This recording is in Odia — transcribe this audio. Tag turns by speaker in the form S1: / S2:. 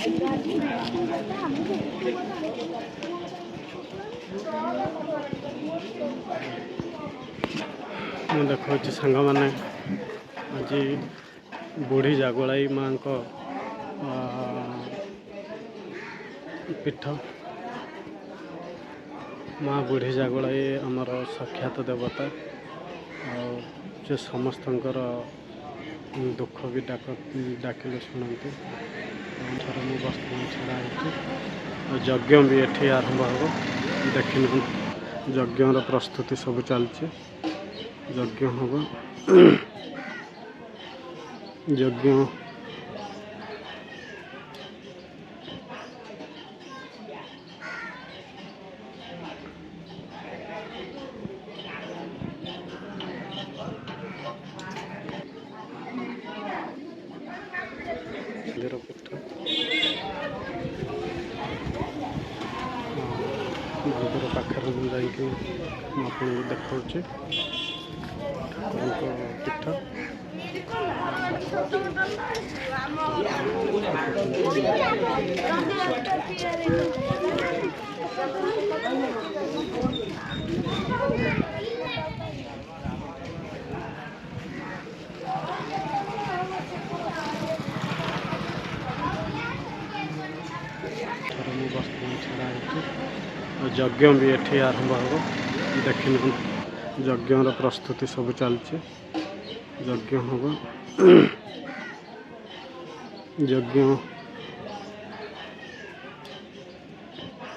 S1: ମୁଁ ଦେଖାଉଛି ସାଙ୍ଗମାନେ ଆଜି ବୁଢ଼ୀ ଜାଗୁଳାଇ ମାଙ୍କ ଆ, ପୀଠ। ମା ବୁଢ଼ୀ ଜାଗୁଳାଇ ଆମର ସାକ୍ଷାତ ଦେବତା। ଆଉ ସେ ସମସ୍ତଙ୍କର ଦୁଃଖ ବି ଡାକ ଡାକିଲେ ଶୁଣନ୍ତି। ଥରେ ମୁଁ ବର୍ତ୍ତମାନ ଛଡ଼ା ହେଇଛି ଆଉ ଯଜ୍ଞ ବି ଏଠି ଆରମ୍ଭ ହେବ ଦେଖିନିଅନ୍ତୁ ଯଜ୍ଞର ପ୍ରସ୍ତୁତି ସବୁ ଚାଲିଛି ଯଜ୍ଞ ହେବ ଯଜ୍ଞ ପାଖରେ ମୁଁ ଯାଇକି ମୁଁ ଆପଣଙ୍କୁ ଦେଖାଉଛି। ଠାକୁରଙ୍କ ପୀଠ। ଥରେ ମୁଁ ବର୍ତ୍ତମାନ ଛଡ଼ା ହେଇଛି। ଆଉ ଯଜ୍ଞ ବି ଏଠି ଆରମ୍ଭ ହେବ। ଦେଖିନିଅନ୍ତୁ ଯଜ୍ଞର ପ୍ରସ୍ତୁତି ସବୁ ଚାଲିଛି। ଯଜ୍ଞ ହେବ। ଯଜ୍ଞ